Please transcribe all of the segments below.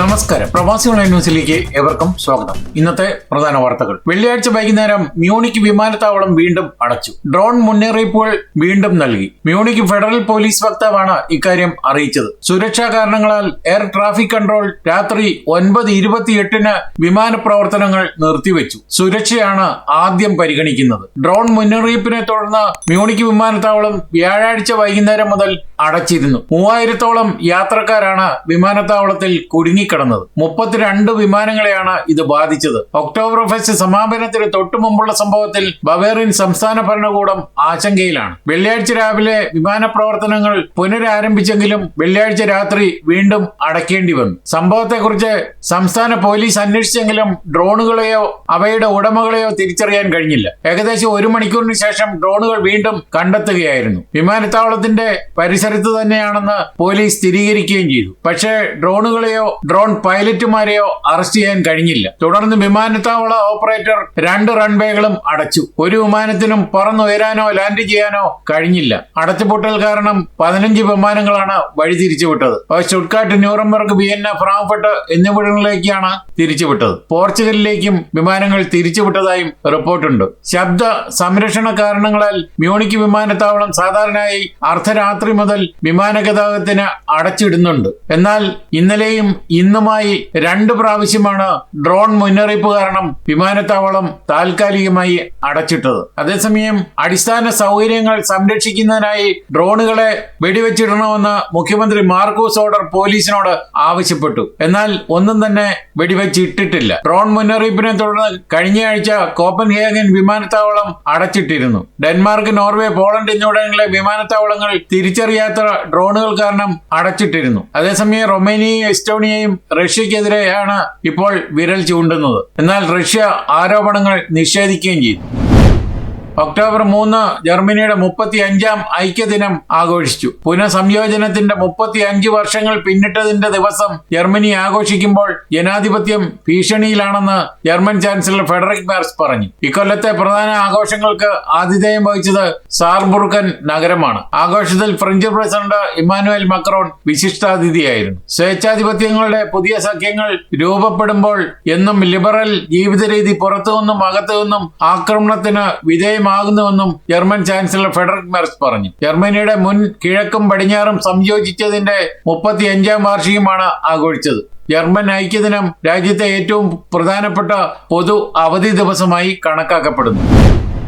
നമസ്കാരം. പ്രവാസി ഓൺലൈൻ ന്യൂസിലേക്ക് ഏവർക്കും സ്വാഗതം. ഇന്നത്തെ പ്രധാന വാർത്തകൾ. വെള്ളിയാഴ്ച വൈകുന്നേരം മ്യൂണിക് വിമാനത്താവളം വീണ്ടും അടച്ചു. ഡ്രോൺ മുന്നറിയിപ്പുകൾ വീണ്ടും നൽകി. മ്യൂണിക് ഫെഡറൽ പോലീസ് വക്താവാണ് ഇക്കാര്യം അറിയിച്ചത്. സുരക്ഷാ കാരണങ്ങളാൽ എയർ ട്രാഫിക് കൺട്രോൾ രാത്രി ഒൻപത് ഇരുപത്തിയെട്ടിന് വിമാന പ്രവർത്തനങ്ങൾ നിർത്തിവെച്ചു. സുരക്ഷയാണ് ആദ്യം പരിഗണിക്കുന്നത്. ഡ്രോൺ മുന്നറിയിപ്പിനെ തുടർന്ന് മ്യൂണിക് വിമാനത്താവളം വ്യാഴാഴ്ച വൈകുന്നേരം മുതൽ അടച്ചിരുന്നു. മൂവായിരത്തോളം യാത്രക്കാരാണ് വിമാനത്താവളത്തിൽ കുടുങ്ങിക്കിടന്നത്. മുപ്പത്തിരണ്ട് വിമാനങ്ങളെയാണ് ഇത് ബാധിച്ചത്. ഒക്ടോബർ ഫെസ്റ്റ് സമാപനത്തിന് തൊട്ടു മുമ്പുള്ള സംഭവത്തിൽ ബവേറിൻ സംസ്ഥാന ഭരണകൂടം ആശങ്കയിലാണ്. വെള്ളിയാഴ്ച രാവിലെ വിമാന പ്രവർത്തനങ്ങൾ പുനരാരംഭിച്ചെങ്കിലും വെള്ളിയാഴ്ച രാത്രി വീണ്ടും അടയ്ക്കേണ്ടി വന്നു. സംഭവത്തെക്കുറിച്ച് സംസ്ഥാന പോലീസ് അന്വേഷിച്ചെങ്കിലും ഡ്രോണുകളെയോ അവയുടെ ഉടമകളെയോ തിരിച്ചറിയാൻ കഴിഞ്ഞില്ല. ഏകദേശം ഒരു മണിക്കൂറിന് ശേഷം ഡ്രോണുകൾ വീണ്ടും കണ്ടെത്തുകയായിരുന്നു. വിമാനത്താവളത്തിന്റെ പരിസരത്ത് തന്നെയാണെന്ന് പോലീസ് സ്ഥിരീകരിക്കുകയും ചെയ്തു. പക്ഷേ ഡ്രോണുകളെയോ ഡ്രോൺ പൈലറ്റുമാരെയോ അറസ്റ്റ് ചെയ്യാൻ കഴിഞ്ഞില്ല. തുടർന്ന് വിമാനത്താവള ഓപ്പറേറ്റർ രണ്ട് റൺവേകളും അടച്ചു. ഒരു വിമാനത്തിനും പറന്നുയരാനോ ലാൻഡ് ചെയ്യാനോ കഴിഞ്ഞില്ല. അടച്ചുപൂട്ടൽ കാരണം പതിനഞ്ച് വിമാനങ്ങളാണ് വഴിതിരിച്ചുവിട്ടത്. ഷുട്ട്കാട്ട് ന്യൂറംബർഗ് വിയന്ന ഫ്രാങ്ക്ഫർട്ട് എന്നിവിടങ്ങളിലേക്കാണ് തിരിച്ചുവിട്ടത്. പോർച്ചുഗലിലേക്കും വിമാനങ്ങൾ തിരിച്ചുവിട്ടതായും റിപ്പോർട്ടുണ്ട്. ശബ്ദ സംരക്ഷണ കാരണങ്ങളാൽ മ്യൂണിക് വിമാനത്താവളം സാധാരണയായി അർദ്ധരാത്രി മുതൽ വിമാന ഗതാഗതത്തിന് അടച്ചിടുന്നുണ്ട്. എന്നാൽ ഇന്നലെയും ഇന്നുമായി രണ്ട് പ്രാവശ്യമാണ് ഡ്രോൺ മുന്നറിയിപ്പ് കാരണം വിമാനത്താവളം താൽക്കാലികമായി അടച്ചിട്ടത്. അതേസമയം അടിസ്ഥാന സൗകര്യങ്ങൾ സംരക്ഷിക്കുന്നതിനായി ഡ്രോണുകളെ വെടിവെച്ചിടണമെന്ന് മുഖ്യമന്ത്രി മാർക്കോസ് ഓർഡർ പോലീസിനോട് ആവശ്യപ്പെട്ടു. എന്നാൽ ഒന്നും തന്നെ വെടിവെച്ചിട്ടിട്ടില്ല. ഡ്രോൺ മുന്നറിയിപ്പിനെ തുടർന്ന് കഴിഞ്ഞയാഴ്ച കോപ്പൻഹേഗൻ വിമാനത്താവളം അടച്ചിട്ടിരുന്നു. ഡെൻമാർക്ക് നോർവേ പോളണ്ട് എന്നിവിടങ്ങളിലെ വിമാനത്താവളങ്ങൾ തിരിച്ചറിയാത്ത ഡ്രോണുകൾ കാരണം അടച്ചിട്ടിരുന്നു. അതേസമയം റൊമേനിയയും എസ്റ്റോണിയയും റഷ്യക്കെതിരെയാണ് ഇപ്പോൾ വിരൽ ചൂണ്ടുന്നത്. എന്നാൽ റഷ്യ ആരോപണങ്ങൾ നിഷേധിക്കുകയും ചെയ്തു. ഒക്ടോബർ മൂന്ന് ജർമ്മനിയുടെ മുപ്പത്തി അഞ്ചാം ഐക്യദിനം ആഘോഷിച്ചു. പുനഃസംയോജനത്തിന്റെ മുപ്പത്തി അഞ്ച് വർഷങ്ങൾ പിന്നിട്ടതിന്റെ ദിവസം ജർമ്മനി ആഘോഷിക്കുമ്പോൾ ജനാധിപത്യം ഭീഷണിയിലാണെന്ന് ജർമ്മൻ ചാൻസലർ ഫെഡറിക് മാർസ് പറഞ്ഞു. ഇക്കൊല്ലത്തെ പ്രധാന ആഘോഷങ്ങൾക്ക് ആതിഥേയം വഹിച്ചത് സാർബുർക്കൻ നഗരമാണ്. ആഘോഷത്തിൽ ഫ്രഞ്ച് പ്രസിഡന്റ് ഇമ്മാനുവൽ മക്രോൺ വിശിഷ്ടാതിഥിയായിരുന്നു. സ്വേച്ഛാധിപത്യങ്ങളുടെ പുതിയ സഖ്യങ്ങൾ രൂപപ്പെടുമ്പോൾ എന്നും ലിബറൽ ജീവിത രീതി പുറത്തുനിന്നും അകത്തുനിന്നും ആക്രമണത്തിന് വിധേയമാകുന്നുവെന്നും ജർമ്മൻ ചാൻസലർ ഫെഡറിക് മെർസ് പറഞ്ഞു. ജർമ്മനിയുടെ മുൻ കിഴക്കും പടിഞ്ഞാറും സംയോജിച്ചതിന്റെ മുപ്പത്തിയഞ്ചാം വാർഷികമാണ് ആഘോഷിച്ചത്. ജർമ്മൻ ഐക്യദിനം രാജ്യത്തെ ഏറ്റവും പ്രധാനപ്പെട്ട പൊതു അവധി ദിവസമായി കണക്കാക്കപ്പെടുന്നു.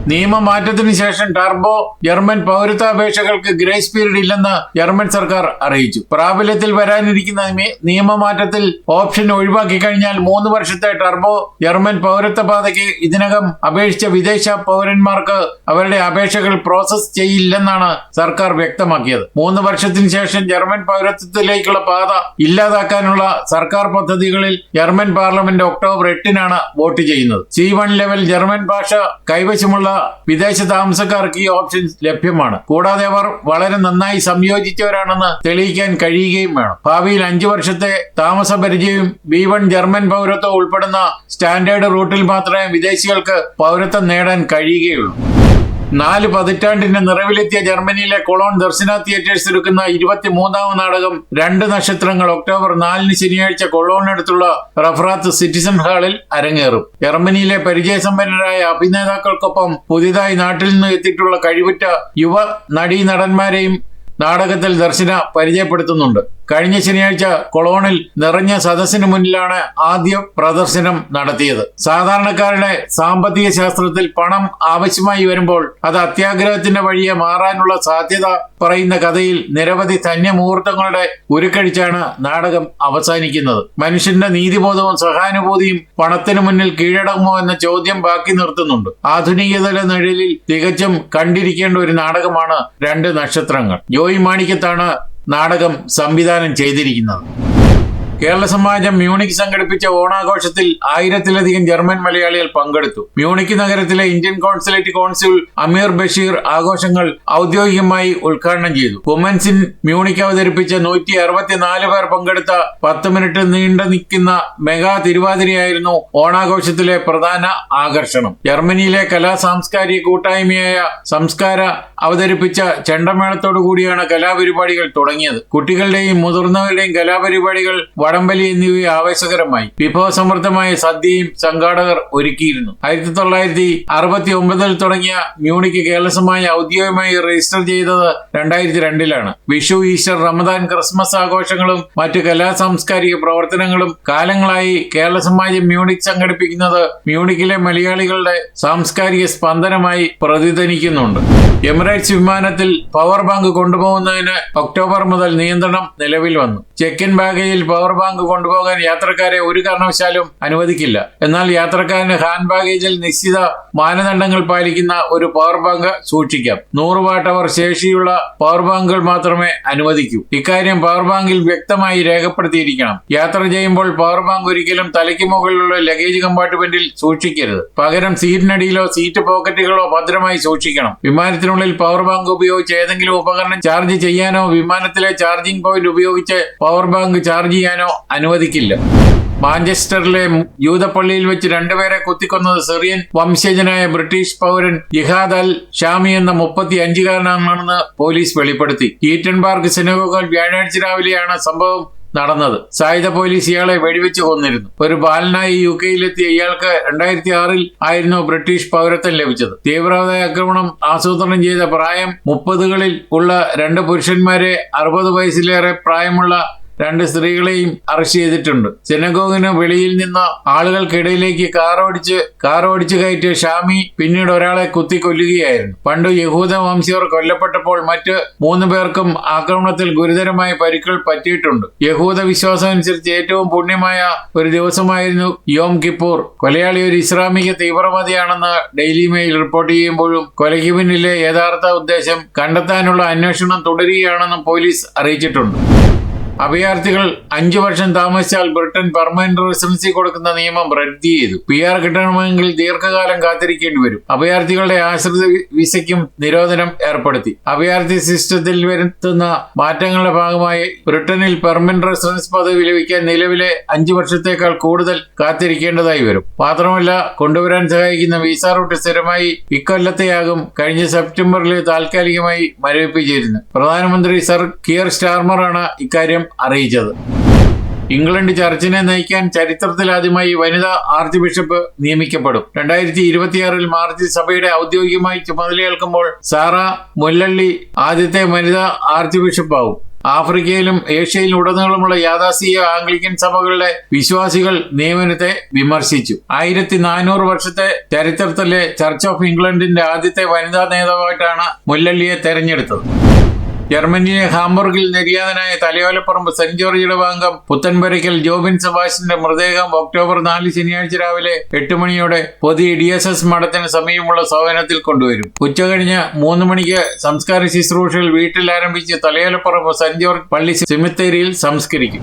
നിയമമാറ്റത്തിന് ശേഷം ടർബോ ജർമ്മൻ പൗരത്വാപേക്ഷകൾക്ക് ഗ്രേസ് പീരീഡ് ഇല്ലെന്ന് ജർമ്മൻ സർക്കാർ അറിയിച്ചു. പ്രാബല്യത്തിൽ വരാനിരിക്കുന്ന നിയമമാറ്റത്തിൽ ഓപ്ഷൻ ഒഴിവാക്കി കഴിഞ്ഞാൽ മൂന്ന് വർഷത്തെ ടർബോ ജർമ്മൻ പൗരത്വ പാതയ്ക്ക് ഇതിനകം അപേക്ഷിച്ച വിദേശ പൗരന്മാർക്ക് അവരുടെ അപേക്ഷകൾ പ്രോസസ് ചെയ്യില്ലെന്നാണ് സർക്കാർ വ്യക്തമാക്കിയത്. മൂന്ന് വർഷത്തിന് ശേഷം ജർമ്മൻ പൗരത്വത്തിലേക്കുള്ള പാത ഇല്ലാതാക്കാനുള്ള സർക്കാർ പദ്ധതികളിൽ ജർമ്മൻ പാർലമെന്റ് ഒക്ടോബർ എട്ടിനാണ് വോട്ട് ചെയ്യുന്നത്. സി വൺ ലെവൽ ജർമ്മൻ ഭാഷ കൈവശമുള്ള വിദേശ താമസക്കാർക്ക് ഈ ഓപ്ഷൻ ലഭ്യമാണ്. കൂടാതെ അവർ വളരെ നന്നായി സംയോജിച്ചവരാണെന്ന് തെളിയിക്കാൻ കഴിയുകയും വേണം. ഭാവിയിൽ അഞ്ചു വർഷത്തെ താമസ പരിചയം ബി വൺ ജർമ്മൻ പൗരത്വം ഉൾപ്പെടുന്ന സ്റ്റാൻഡേർഡ് റൂട്ടിൽ മാത്രമേ വിദേശികൾക്ക് പൗരത്വം നേടാൻ കഴിയുകയുള്ളൂ. നാല് പതിറ്റാണ്ടിന് നിറവിലെത്തിയ ജർമ്മനിയിലെ കൊളോൺ ദർശന തിയേറ്റേഴ്സ് ഒരുക്കുന്ന ഇരുപത്തിമൂന്നാം നാടകം രണ്ട് നക്ഷത്രങ്ങൾ ഒക്ടോബർ നാലിന് ശനിയാഴ്ച കൊളോണിനടുത്തുള്ള റഫറാത്ത് സിറ്റിസൺ ഹാളിൽ അരങ്ങേറും. ജർമ്മനിയിലെ പരിചയസമ്പന്നരായ അഭിനേതാക്കൾക്കൊപ്പം പുതിയതായി നാട്ടിൽ നിന്ന് എത്തിയിട്ടുള്ള കഴിവുറ്റ യുവ നടീ നടന്മാരെയും നാടകത്തിൽ ദർശന പരിചയപ്പെടുത്തുന്നുണ്ട്. കഴിഞ്ഞ ശനിയാഴ്ച കൊളോണിൽ നിറഞ്ഞ സദസ്സിന് മുന്നിലാണ് ആദ്യ പ്രദർശനം നടത്തിയത്. സാധാരണക്കാരുടെ സാമ്പത്തിക ശാസ്ത്രത്തിൽ പണം ആവശ്യമായി വരുമ്പോൾ അത് അത്യാഗ്രഹത്തിന്റെ വഴിയെ മാറാനുള്ള സാധ്യത പറയുന്ന കഥയിൽ നിരവധി ധന്യമുഹൂർത്തങ്ങളുടെ ഉരുക്കഴിച്ചാണ് നാടകം അവസാനിക്കുന്നത്. മനുഷ്യന്റെ നീതിബോധവും സഹാനുഭൂതിയും പണത്തിന് മുന്നിൽ കീഴടങ്ങുമോ എന്ന ചോദ്യം ബാക്കി നിർത്തുന്നുണ്ട്. ആധുനികതയുടെ നിഴലിൽ തികച്ചും കണ്ടിരിക്കേണ്ട ഒരു നാടകമാണ് രണ്ട് നക്ഷത്രങ്ങൾ. ജോയി മാണിക്കത്താണ് നാടകം സംവിധാനം ചെയ്തിരിക്കുന്നത്. കേരള സമാജം മ്യൂണിക് സംഘടിപ്പിച്ച ഓണാഘോഷത്തിൽ ആയിരത്തിലധികം ജർമ്മൻ മലയാളികൾ പങ്കെടുത്തു. മ്യൂണിക് നഗരത്തിലെ Indian consulate consul Amir Basheer ആഘോഷങ്ങൾ ഔദ്യോഗികമായി ഉദ്ഘാടനം ചെയ്തു. വുമൻസിൻ മ്യൂണിക് അവതരിപ്പിച്ച നൂറ്റി അറുപത്തിനാല് പേർ പങ്കെടുത്ത പത്ത് മിനിറ്റ് നീണ്ടു നിൽക്കുന്ന മെഗാ തിരുവാതിരയായിരുന്നു ഓണാഘോഷത്തിലെ പ്രധാന ആകർഷണം. ജർമ്മനിയിലെ കലാ സാംസ്കാരിക കൂട്ടായ്മയായ സംസ്കാര അവതരിപ്പിച്ച ചെണ്ടമേളത്തോടു കൂടിയാണ് കലാപരിപാടികൾ തുടങ്ങിയത്. കുട്ടികളുടെയും മുതിർന്നവരുടെയും കലാപരിപാടികൾ വടംവലി എന്നിവ ആവേശകരമായി വിഭവസമൃദ്ധമായ സദ്യയും സംഘാടകർ ഒരുക്കിയിരുന്നു. ആയിരത്തി തൊള്ളായിരത്തി അറുപത്തി ഒമ്പതിൽ തുടങ്ങിയ മ്യൂണിക്ക് കേരളസമായി ഔദ്യോഗികമായി രജിസ്റ്റർ ചെയ്തത് രണ്ടായിരത്തി രണ്ടിലാണ് വിഷു ഈസ്റ്റർ റമദാൻ ക്രിസ്മസ് ആഘോഷങ്ങളും മറ്റു കലാ സാംസ്കാരിക പ്രവർത്തനങ്ങളും കാലങ്ങളായി കേരള സമാജം മ്യൂണിക് സംഘടിപ്പിക്കുന്നത് മ്യൂണിക്കിലെ മലയാളികളുടെ സാംസ്കാരിക സ്പന്ദനമായി പ്രതിധ്വനിക്കുന്നുണ്ട്. എമിറേറ്റ്സ് വിമാനത്തിൽ പവർ ബാങ്ക് കൊണ്ടുപോകുന്നതിന് ഒക്ടോബർ മുതൽ നിയന്ത്രണം നിലവിൽ വന്നു. ചെക്കിൻ ബാഗേജിൽ പവർ ബാങ്ക് കൊണ്ടുപോകാൻ യാത്രക്കാരെ ഒരു കാരണവശാലും അനുവദിക്കില്ല. എന്നാൽ യാത്രക്കാരന് ഹാൻഡ് ബാഗേജിൽ നിശ്ചിത മാനദണ്ഡങ്ങൾ പാലിക്കുന്ന ഒരു പവർ ബാങ്ക് സൂക്ഷിക്കാം. നൂറ് വാട്ട് ശേഷിയുള്ള പവർ ബാങ്കുകൾ മാത്രമേ അനുവദിക്കൂ. ഇക്കാര്യം പവർ ബാങ്കിൽ വ്യക്തമായി രേഖപ്പെടുത്തിയിരിക്കണം. യാത്ര ചെയ്യുമ്പോൾ പവർ ബാങ്ക് ഒരിക്കലും തലയ്ക്ക് മുകളിലുള്ള ലഗേജ് കമ്പാർട്ട്മെന്റിൽ സൂക്ഷിക്കരുത്. പകരം സീറ്റിനടിയിലോ സീറ്റ് പോക്കറ്റുകളോ ഭദ്രമായി സൂക്ഷിക്കണം. വിമാനത്തിനുള്ളിൽ പവർ ബാങ്ക് ഉപയോഗിച്ച് ഏതെങ്കിലും ഉപകരണം ചാർജ് ചെയ്യാനോ വിമാനത്തിലെ ചാർജിംഗ് പോയിന്റ് ഉപയോഗിച്ച് പവർ ബാങ്ക് ചാർജ് ചെയ്യാനോ അനുവദിക്കില്ല. മാഞ്ചസ്റ്ററിലെ യൂതപ്പള്ളിയിൽ വെച്ച് രണ്ടുപേരെ കുത്തിക്കൊന്നത് സിറിയൻ വംശജനായ ബ്രിട്ടീഷ് പൗരൻ ജിഹാദ് അൽ ഷാമി എന്ന മുപ്പത്തി അഞ്ചുകാരനാണെന്ന് പോലീസ് വെളിപ്പെടുത്തി. ഈറ്റൻബാർഗ് സിനഗോഗിൽ വ്യാഴാഴ്ച രാവിലെയാണ് സംഭവം നടന്നത്. സായുധ പോലീസ് ഇയാളെ വെടിവെച്ച് കൊന്നിരുന്നു. ഒരു ബാലനായി യു കെയിലെത്തിയ ഇയാൾക്ക് രണ്ടായിരത്തി ആറിൽ ആയിരുന്നു ബ്രിട്ടീഷ് പൗരത്വം ലഭിച്ചത്. തീവ്രവാദ ആക്രമണം ആസൂത്രണം ചെയ്ത പ്രായം മുപ്പതുകളിൽ ഉള്ള രണ്ട് പുരുഷന്മാരെ അറുപത് വയസ്സിലേറെ പ്രായമുള്ള രണ്ട് സ്ത്രീകളെയും അറസ്റ്റ് ചെയ്തിട്ടുണ്ട്. സിനഗോഗിന് വെളിയിൽ നിന്ന് ആളുകൾക്കിടയിലേക്ക് കാറോടിച്ച് കാറോടിച്ച് കയറ്റിയ ഷാമി പിന്നീട് ഒരാളെ കുത്തി കൊല്ലുകയായിരുന്നു പണ്ട് യഹൂദ വംശീയർ കൊല്ലപ്പെട്ടപ്പോൾ മറ്റ് മൂന്ന് പേർക്കും ആക്രമണത്തിൽ ഗുരുതരമായ പരിക്കുകൾ പറ്റിയിട്ടുണ്ട്. യഹൂദ വിശ്വാസം അനുസരിച്ച് ഏറ്റവും പുണ്യമായ ഒരു ദിവസമായിരുന്നു യോം കിപ്പൂർ. കൊലയാളി ഒരു ഇസ്ലാമിക തീവ്രവാദിയാണെന്ന് ഡെയിലി മെയിൽ റിപ്പോർട്ട് ചെയ്യുമ്പോഴും കൊലയ്ക്ക് പിന്നിലെ യഥാർത്ഥ ഉദ്ദേശം കണ്ടെത്താനുള്ള അന്വേഷണം തുടരുകയാണെന്നും പോലീസ് അറിയിച്ചിട്ടുണ്ട്. അഭയാർത്ഥികൾ അഞ്ചു വർഷം താമസിച്ചാൽ ബ്രിട്ടൻ പെർമനന്റ് റെസിഡൻസി കൊടുക്കുന്ന നിയമം റദ്ദ് ചെയ്തു. പി ആർ കിട്ടണമെങ്കിൽ ദീർഘകാലം കാത്തിരിക്കേണ്ടി വരും. അഭയാർത്ഥികളുടെ ആശ്രിത വിസയ്ക്കും നിരോധനം ഏർപ്പെടുത്തി. അഭയാർത്ഥി സിസ്റ്റത്തിൽ വരുത്തുന്ന മാറ്റങ്ങളുടെ ഭാഗമായി ബ്രിട്ടനിൽ പെർമനന്റ് റെസിഡൻസ് പദവി ലഭിക്കാൻ നിലവിലെ അഞ്ചു വർഷത്തേക്കാൾ കൂടുതൽ കാത്തിരിക്കേണ്ടതായി വരും. മാത്രമല്ല കൊണ്ടുവരാൻ സഹായിക്കുന്ന വിസ റൂട്ട് സ്ഥിരമായി ഇക്കൊല്ലത്തെയാകും കഴിഞ്ഞ സെപ്റ്റംബറിൽ താൽക്കാലികമായി മരവിപ്പിച്ചിരുന്നു പ്രധാനമന്ത്രി സർ കിയർ സ്റ്റാർമറാണ് ഇക്കാര്യം അറിയിച്ചത്. ഇംഗ്ലണ്ട് ചർച്ചിനെ നയിക്കാൻ ചരിത്രത്തിലാദ്യമായി വനിതാ ആർച്ച് ബിഷപ്പ് നിയമിക്കപ്പെടും. രണ്ടായിരത്തി ഇരുപത്തിയാറിൽ മാർച്ചിൽ സഭയുടെ ഔദ്യോഗികമായി ചുമതലയേൽക്കുമ്പോൾ സാറ മുല്ലള്ളി ആദ്യത്തെ വനിതാ ആർച്ച് ബിഷപ്പാവും. ആഫ്രിക്കയിലും ഏഷ്യയിലും ഉടനീളമുള്ള യാഥാസീയ ആംഗ്ലിക്കൻ സഭകളുടെ വിശ്വാസികൾ നിയമനത്തെ വിമർശിച്ചു. ആയിരത്തി നാനൂറ് വർഷത്തെ ചരിത്രത്തിലെ ചർച്ച് ഓഫ് ഇംഗ്ലണ്ടിന്റെ ആദ്യത്തെ വനിതാ നേതാവായിട്ടാണ് മുല്ലള്ളിയെ തെരഞ്ഞെടുത്തത്. ജർമ്മനിയിലെ ഹാംബർഗിൽ നിര്യാതനായ തലയോലപ്പറമ്പ് സെന്റ് ജോർജിയുടെ ഭാഗം പുത്തൻപുരയ്ക്കൽ ജോബിൻ സബാഷിന്റെ മൃതദേഹം ഒക്ടോബർ നാല് ശനിയാഴ്ച രാവിലെ എട്ട് മണിയോടെ പൊതു ഡി എസ് എസ് മഠത്തിന് സമീപമുള്ള സോവനത്തിൽ കൊണ്ടുവരും. ഉച്ചകഴിഞ്ഞ് മൂന്ന് മണിക്ക് സംസ്കാര ശുശ്രൂഷകൾ വീട്ടിൽ ആരംഭിച്ച് തലയോലപ്പറമ്പ് സെന്റ് ജോർജ് പള്ളി സെമിത്തേരിയിൽ സംസ്കരിക്കും.